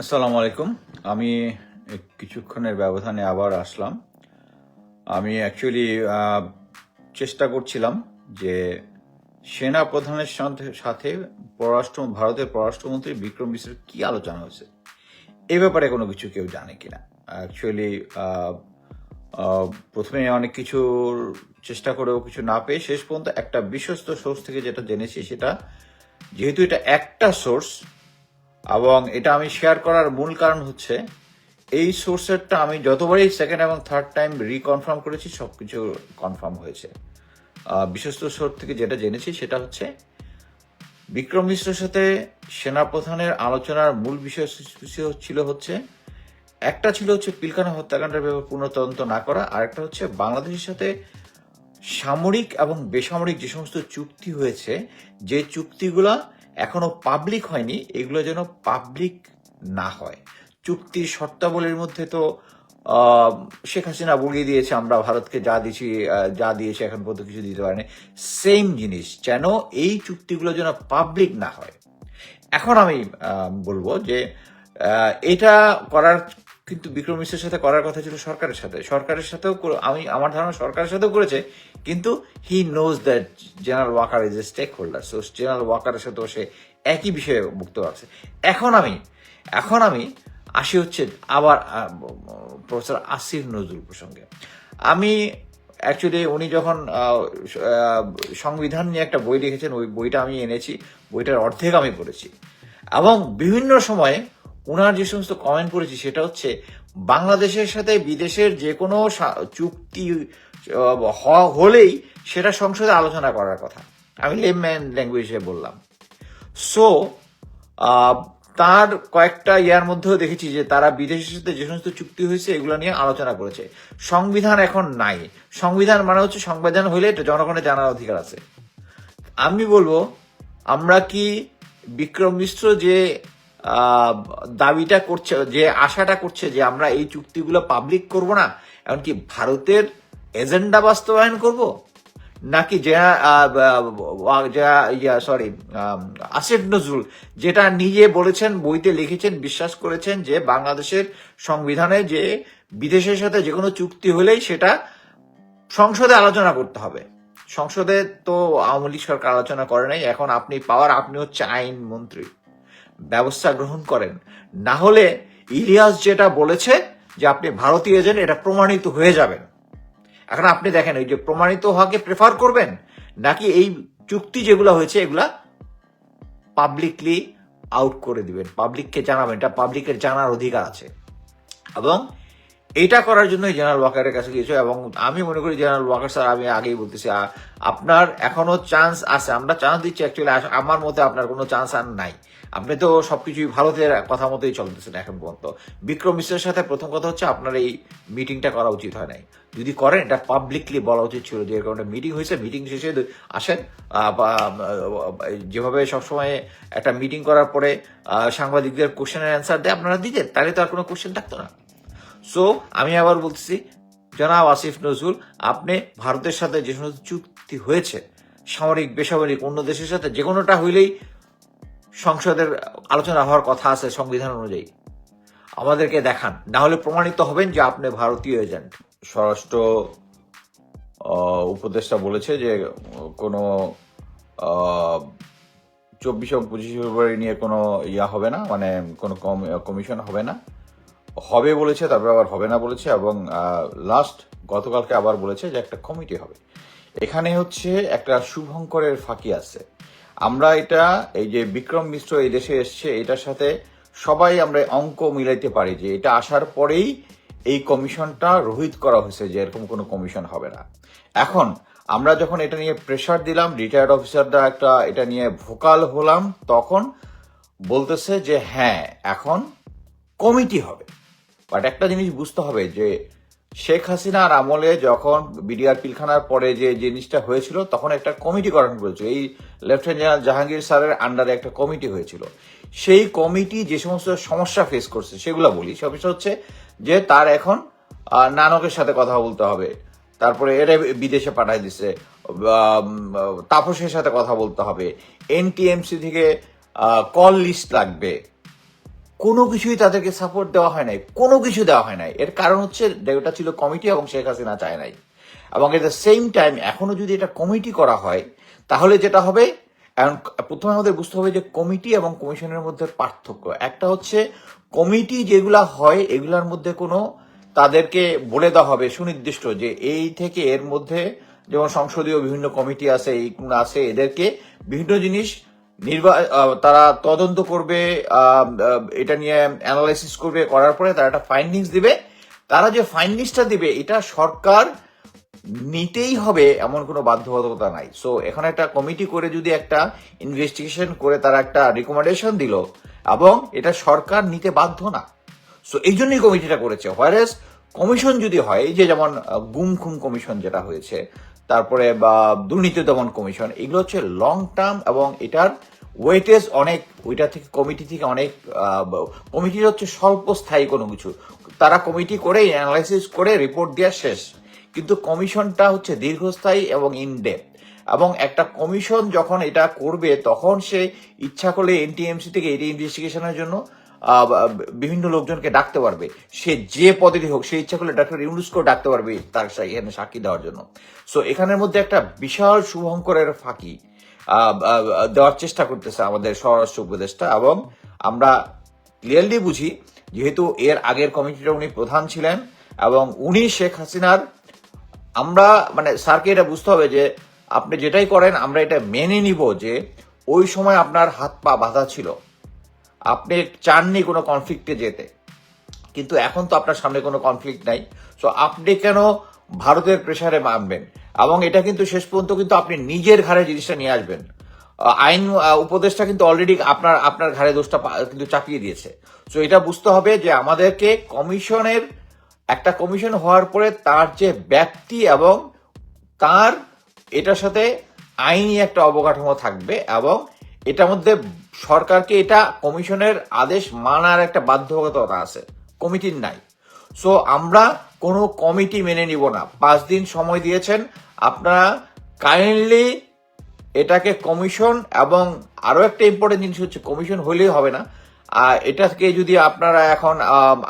আসসালামু আলাইকুম। আমি কিছুক্ষণের ব্যবধানে আবার আসলাম। আমি অ্যাকচুয়ালি চেষ্টা করছিলাম যে সেনা প্রধানের সাথে পররাষ্ট্র, ভারতের পররাষ্ট্রমন্ত্রী বিক্রম মিশ্রের কি আলোচনা হয়েছে? এ ব্যাপারে কোনো কিছু কেউ জানে কিনা? অ্যাকচুয়ালি প্রথমে অনেক কিছুর চেষ্টা করেও কিছু না পেয়ে শেষ পর্যন্ত একটা বিশ্বস্ত সোর্স থেকে যেটা জেনেছি সেটা, যেহেতু এটা একটা সোর্স এবং এটা আমি শেয়ার করার মূল কারণ হচ্ছে, এই সোর্সেরটা আমি যতবারই সেকেন্ড এবং থার্ড টাইম রিকনফার্ম করেছি সব কিছু কনফার্ম হয়েছে বিশ্বস্ত সোর্স থেকে যেটা জেনেছি সেটা হচ্ছে, বিক্রম মিশ্রের সাথে সেনাপ্রধানের আলোচনার মূল বিষয় ছিল হচ্ছে, একটা ছিল হচ্ছে পিলখানা হত্যাকাণ্ডের ব্যাপারে পূর্ণ তদন্ত না করা আর একটা হচ্ছে বাংলাদেশের সাথে সামরিক এবং বেসামরিক যে সমস্ত চুক্তি হয়েছে, যে চুক্তিগুলা এখনও পাবলিক হয়নি, এগুলো যেন পাবলিক না হয়। চুক্তির শর্তাবলীর মধ্যে তো শেখ হাসিনা বলিয়ে দিয়েছে, আমরা ভারতকে যা দিয়েছি যা দিয়েছে এখন পর্যন্ত কিছু দিতে পারেনি। সেম জিনিস, যেন এই চুক্তিগুলো যেন পাবলিক না হয়। এখন আমি বলব যে এটা করার কিন্তু বিক্রম মিশ্রের সাথে করার কথা ছিল সরকারের সাথে। সরকারের সাথেও আমি, আমার ধারণা সরকারের সাথেও করেছে, কিন্তু he knows that general Waker is a stakeholder so general ওয়াকারের সাথেও সে একই বিষয়ে মুক্ত আছে। এখন আমি এখন আমি আসি হচ্ছে আবার প্রফেসর আসিফ নজরুল প্রসঙ্গে। আমি অ্যাকচুয়ালি উনি যখন সংবিধান নিয়ে একটা বই লিখেছেন, ওই বইটা আমি এনেছি, বইটার অর্ধেক আমি পড়েছি। এবং বিভিন্ন সময়ে ওনার যে সমস্ত কমেন্ট করেছি, সেটা হচ্ছে বাংলাদেশের সাথে বিদেশের যে কোনো চুক্তি হলেই সেটা সংসদে আলোচনা করার কথা। আমি লেমম্যান ল্যাঙ্গুয়েজে বললাম। সো তার কয়েকটা ইয়ার মধ্যেও দেখেছি যে তারা বিদেশের সাথে যে সমস্ত চুক্তি হয়েছে, এগুলো নিয়ে আলোচনা করেছে। সংবিধান এখন নাই। সংবিধান মানে হচ্ছে সংবিধান হইলে এটা জনগণের জানার অধিকার আছে। আমি বলব, আমরা কি বিক্রম মিশ্র যে দাবিটা করছে, যে আশাটা করছে যে আমরা এই চুক্তিগুলো পাবলিক করব না, এমনকি ভারতের এজেন্ডা বাস্তবায়ন করব? নাকি যে সরি আসিফ নজরুল, যেটা নিজে বলেছেন, বইতে লিখেছেন, বিশ্বাস করেছেন যে বাংলাদেশের সংবিধানে যে বিদেশের সাথে যে কোনো চুক্তি হলেই সেটা সংসদে আলোচনা করতে হবে। সংসদে তো আওয়ামী লীগ সরকার আলোচনা করে নাই, এখন আপনি পাওয়ার আপনি হচ্ছে আইন মন্ত্রী। ব্যবস্থা গ্রহণ করেন। না হলে ইলিয়াস যেটা বলেছে যে আপনি ভারতীয় এজেন্ট, এটা প্রমাণিত হয়ে যাবেন এখন আপনি দেখেন ওই যে প্রমাণিত হওয়াকে প্রেফার করবেন, নাকি এই চুক্তি যেগুলো হয়েছে, এগুলা পাবলিকলি আউট করে দিবেন। পাবলিককে জানাবেন, এটা পাবলিকের জানার অধিকার আছে। এবং এটা করার জন্যই জেনারেল ওয়াকারের কাছে গিয়েছে এবং আমি মনে করি জেনারেল ওয়াকার স্যার, আমি আগেই বলতেছি আপনার এখনও চান্স আছে, আমরা চান্স দিচ্ছি অ্যাকচুয়ালি আমার মতে আপনার কোনো চান্স আর নাই। আপনি তো সবকিছুই ভারতের কথা মতোই চলতেছেন এখন পর্যন্ত। বিক্রম মিশ্রের সাথে প্রথম কথা হচ্ছে আপনার এই মিটিংটা করা উচিত হয় নাই। যদি করেন, এটা পাবলিকলি বলা উচিত ছিল যে একটা মিটিং হয়েছে মিটিং শেষে আসেন যেভাবে সবসময় একটা মিটিং করার পরে সাংবাদিকদের কোশ্চেনের অ্যান্সার দেয় আপনারা দিতেন, তাহলে তো আর কোনো কোশ্চেন থাকতো না। সো আমি আবার বলতেছি, জনাব আসিফ নজরুল, আপনি ভারতের সাথে যে সমস্ত চুক্তি হয়েছে, সামরিক, বেসামরিক, অন্য দেশের সাথে, যে কোনোটা হইলেই সংসদের আলোচনা হওয়ার কথা আছে সংবিধান অনুযায়ী। আমাদেরকে দেখান। না হলে প্রমাণিত হবেন যে আপনি ভারতীয় এজেন্ট। স্বরাষ্ট্র উপদেষ্টা বলেছে যে, কোনো চব্বিশ পঁচিশে ফেব্রুয়ারি নিয়ে কোনো ইয়া হবে না মানে কোনো কমিশন হবে না। হবে বলেছে, তারপরে আবার হবে না বলেছে এবং লাস্ট গতকালকে আবার বলেছে যে একটা কমিটি হবে। এখানে হচ্ছে একটা শুভঙ্করের ফাঁকি আছে। আমরা এটা, এই যে বিক্রম মিশ্র এই দেশে এসছে, এটার সাথে সবাই আমরা অঙ্ক মিলাইতে পারি যে এটা আসার পরেই এই কমিশনটা রোহিত করা হয়েছে যে এরকম কোনো কমিশন হবে না। এখন আমরা যখন এটা নিয়ে প্রেশার দিলাম রিটায়ার্ড অফিসাররা একটা এটা নিয়ে ভোকাল হলাম, তখন বলতেছে যে হ্যাঁ এখন কমিটি হবে। বাট একটা জিনিস বুঝতে হবে যে, শেখ হাসিনার আমলে যখন বিডিআর পিলখানার পরে যে জিনিসটা হয়েছিল, তখন একটা কমিটি গঠন করেছিল। এই লেফটেন্যান্ট জেনারেল জাহাঙ্গীর স্যারের আন্ডারে একটা কমিটি হয়েছিল। সেই কমিটি যে সমস্ত সমস্যা ফেস করছে, সেগুলো বলি। সমস্যা হচ্ছে যে, তার এখন নানকের সাথে কথা বলতে হবে। তারপরে এরা বিদেশে পাঠাই দিছে। তাপসের সাথে কথা বলতে হবে। এনটিএমসি থেকে কল লিস্ট লাগবে। কোনো কিছুই তাদেরকে সাপোর্ট দেওয়া হয় নাই, কোনো কিছু দেওয়া হয় নাই। এর কারণ হচ্ছে ওটা ছিল কমিটি এবং শেখ হাসিনা চায় নাই। এবং এট দ্য সেম টাইম এখনও যদি এটা কমিটি করা হয়, তাহলে যেটা হবে, এখন প্রথমে আমাদের বুঝতে হবে যে কমিটি এবং কমিশনের মধ্যে পার্থক্য। একটা হচ্ছে কমিটি যেগুলা হয়, এগুলার মধ্যে কোনো তাদেরকে বলে দেওয়া হবে, সুনির্দিষ্ট যে এই থেকে এর মধ্যে যেমন সংসদীয় বিভিন্ন কমিটি আছে, এই আছে, এদেরকে বিভিন্ন জিনিস নির্বা তারা তদন্ত করবে এটা নিয়ে অ্যানালাইসিস করবে, করার পরে তারা একটা ফাইন্ডিংস দিবে। তারা যে ফাইন্ডিংসটা দিবে, এটা সরকার নিতেই হবে এমন কোনো বাধ্যবাধকতা নাই। সো এখানে একটা কমিটি করে যদি একটা ইনভেস্টিগেশন করে তারা একটা রিকমেন্ডেশন দিল, এবং এটা সরকার নিতে বাধ্য না। সো এই জন্যই কমিটিটা করেছে। হোয়ারেস কমিশন যদি হয় যে যেমন গুম খুম কমিশন যেটা হয়েছে তারপরে, বা দুর্নীতি দমন কমিশন, এগুলো হচ্ছে লং টার্ম এবং এটার ওয়েটেজ অনেক, ওইটা থেকে কমিটি থেকে অনেক কমিটির হচ্ছে স্বল্প স্থায়ী কোনো কিছু। তারা কমিটি করে অ্যানালাইসিস করে রিপোর্ট দেওয়া শেষ। কিন্তু কমিশনটা হচ্ছে দীর্ঘস্থায়ী এবং ইনডেপ এবং একটা কমিশন যখন এটা করবে, তখন সে ইচ্ছা করলে এনটিএমসি থেকে এটি ইনভেস্টিগেশনের জন্য বিভিন্ন লোকজনকে ডাকতে পারবে। সে যে পদেরই হোক, সে ইচ্ছা করলে ডাক্তার ইউনুসকেও ডাকতে পারবে তার এখানে সাক্ষী দেওয়ার জন্য। সো এখানের মধ্যে একটা বিশাল শুভঙ্করের ফাঁকি দেওয়ার চেষ্টা করতেছে আমাদের স্বরাষ্ট্র উপদেষ্টা এবং আমরা ক্লিয়ারলি বুঝি, যেহেতু এর আগের কমিটিটা উনি প্রধান ছিলেন এবং উনি শেখ হাসিনার, আমরা মানে স্যারকে এটা বুঝতে হবে যে আপনি যেটাই করেন, আমরা এটা মেনে নিব যে ওই সময় আপনার হাত পা বাঁধা ছিল। আপনি চাননি কোনো কনফ্লিক্টে যেতে। কিন্তু এখন তো আপনার সামনে কোনো কনফ্লিক্ট নাই। সো আপনি কেন ভারতের প্রেসারে মানবেন? এবং এটা কিন্তু শেষ পর্যন্ত কিন্তু আপনি নিজের ঘাড়ে জিনিসটা নিয়ে আসবেন। আইন উপদেশটা কিন্তু অলরেডি আপনার আপনার ঘাড়ে দোষটা কিন্তু চাপিয়ে দিয়েছে। সো এটা বুঝতে হবে যে আমাদেরকে কমিশনের, একটা কমিশন হওয়ার পরে তার যে ব্যক্তি এবং তার, এটার সাথে আইনি একটা অবকাঠামো থাকবে এবং এটার মধ্যে সরকারকে এটা কমিশনের আদেশ মানার একটা বাধ্যবাধকতা আছে। কমিটির নাই। সো আমরা কোনো কমিটি মেনে নিব না। পাঁচ দিন সময় দিয়েছেন। আপনারা কাইন্ডলি এটাকে কমিশন এবং আরও একটা ইম্পর্টেন্ট জিনিস হচ্ছে, কমিশন হলেই হবে না। আর এটাকে যদি আপনারা এখন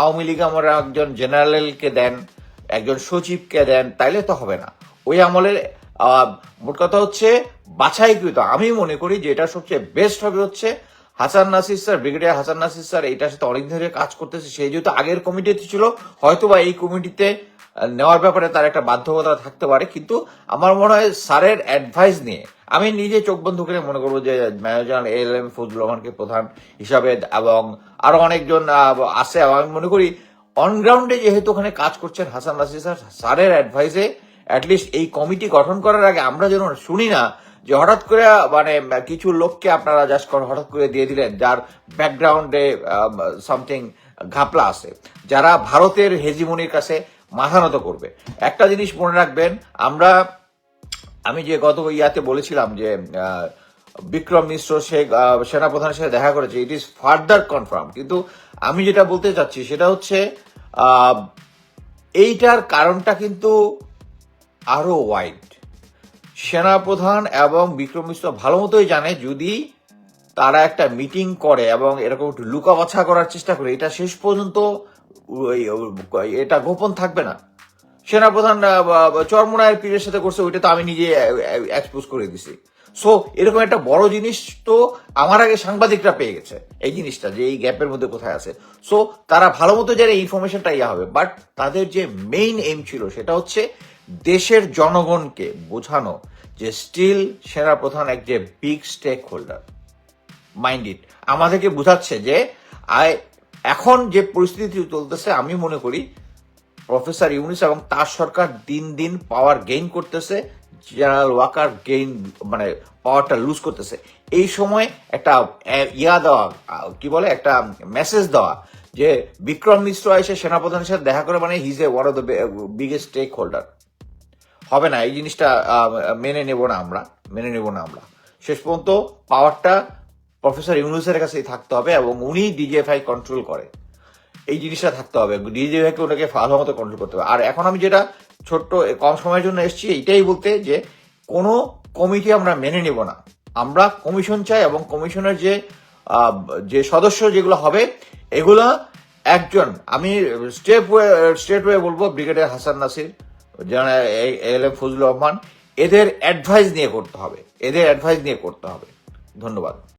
আওয়ামী লীগ আমরা একজন জেনারেলকে দেন, একজন সচিবকে দেন, তাইলে তো হবে না। ওই আমলের মোট কথা হচ্ছে বাছাইকৃত। আমি মনে করি যে এটা সবচেয়ে বেস্ট হবে হচ্ছে Hasan Nasir sir, brigadier Hasan Nasir sir এটার সাথে অনেক ধরে কাজ করতেছে। সেই যেহেতু আগের কমিটিতে ছিল হয়তো বা এই কমিটিতে নেওয়ার ব্যাপারে তার একটা বাধ্যকতা থাকতে পারে। কিন্তু আমার মনে হয় স্যারের অ্যাডভাইস নিয়ে, আমি নিজে চোখ বন্ধ করে মনে করব যে ম্যানেজার এল এম ফজলুর রহমানকে প্রধান হিসাবে এবং আরও অনেকজন আছে। আমি মনে করি অনগ্রাউন্ডে যেহেতু ওখানে কাজ করছেন হাসান নাসির স্যার, স্যারের অ্যাডভাইসে অ্যাটলিস্ট এই কমিটি গঠন করার আগে আমরা যেন শুনি না যে হঠাৎ করে মানে কিছু লোককে আপনারা জাস্ট হঠাৎ করে দিয়ে দিলেন, যার ব্যাকগ্রাউন্ডে সামথিং ঘাপলা আছে, যারা ভারতের হেজিমনির কাছে মাথা নত করবে। একটা জিনিস মনে রাখবেন, আমরা, আমি যে গত ইয়াতে বলেছিলাম যে বিক্রম মিশ্র শেখ সেনাপ্রধানের সাথে দেখা করেছে ইট ইজ ফার্দার কনফার্ম কিন্তু আমি যেটা বলতে চাচ্ছি সেটা হচ্ছে এইটার কারণটা কিন্তু আরও ওয়াইড সেনাপ্রধান এবং বিক্রম মিশ্র ভালো মতোই জানে যদি তারা একটা মিটিং করে এবং এরকম একটু লুকাবাছা করার চেষ্টা করে, এটা শেষ পর্যন্ত এটা গোপন থাকবে না। সেনাপ্রধান চরমোনায়ের পীরের সাথে করছে, ওইটা তো আমি নিজে এক্সপোজ করে দিছি। সো এরকম একটা বড় জিনিস তো আমার আগে সাংবাদিকরা পেয়ে গেছে, এই জিনিসটা যে এই গ্যাপের মধ্যে কোথায় আছে। সো তারা ভালো মতো জানে ইনফরমেশনটা ইয়া হবে বাট তাদের যে মেইন এম ছিল সেটা হচ্ছে দেশের জনগণকে বোঝানো যে স্টিল সেনাপ্রধান এক যে big stakeholder mind it আমাদেরকে বোঝাচ্ছে যে, আই, এখন যে পরিস্থিতি চলতেছে আমি মনে করি, প্রফেসর ইউনিস এবং তার সরকার দিন দিন পাওয়ার গেইন করতেছে জেনারেল ওয়াকার গেইন মানে পাওয়ারটা লুজ করতেছে। এই সময় একটা ইয়া দেওয়া কি বলে, একটা মেসেজ দেওয়া যে বিক্রম মিশ্র এসে সেনাপ্রধানের সাথে দেখা করে মানে his a one of the biggest stakeholder হবে না, এই জিনিসটা মেনে নেব না আমরা, মেনে নেব না আমরা। শেষ পর্যন্ত পাওয়ারটা প্রফেসর ইউনুসের কাছেই থাকতে হবে এবং উনি ডিজিএফআই কন্ট্রোল করে। এই জিনিসটা থাকতে হবে ডিজিএফআইকে ওনাকে ভালো মতো কন্ট্রোল করতে হবে। আর এখন আমি যেটা ছোট্ট, কম সময়ের জন্য এসেছি, এইটাই বলতে যে কোনো কমিটি আমরা মেনে নেব না। আমরা কমিশন চাই এবং কমিশনের যে যে সদস্য যেগুলো হবে, এগুলো একজন, আমি স্টেপ স্টেট ওয়ে বলব, ব্রিগেডিয়ার হাসান নাসির, যারা এল এম ফজলুর রহমান, এদের অ্যাডভাইস নিয়ে করতে হবে। এদের অ্যাডভাইস নিয়ে করতে হবে। ধন্যবাদ।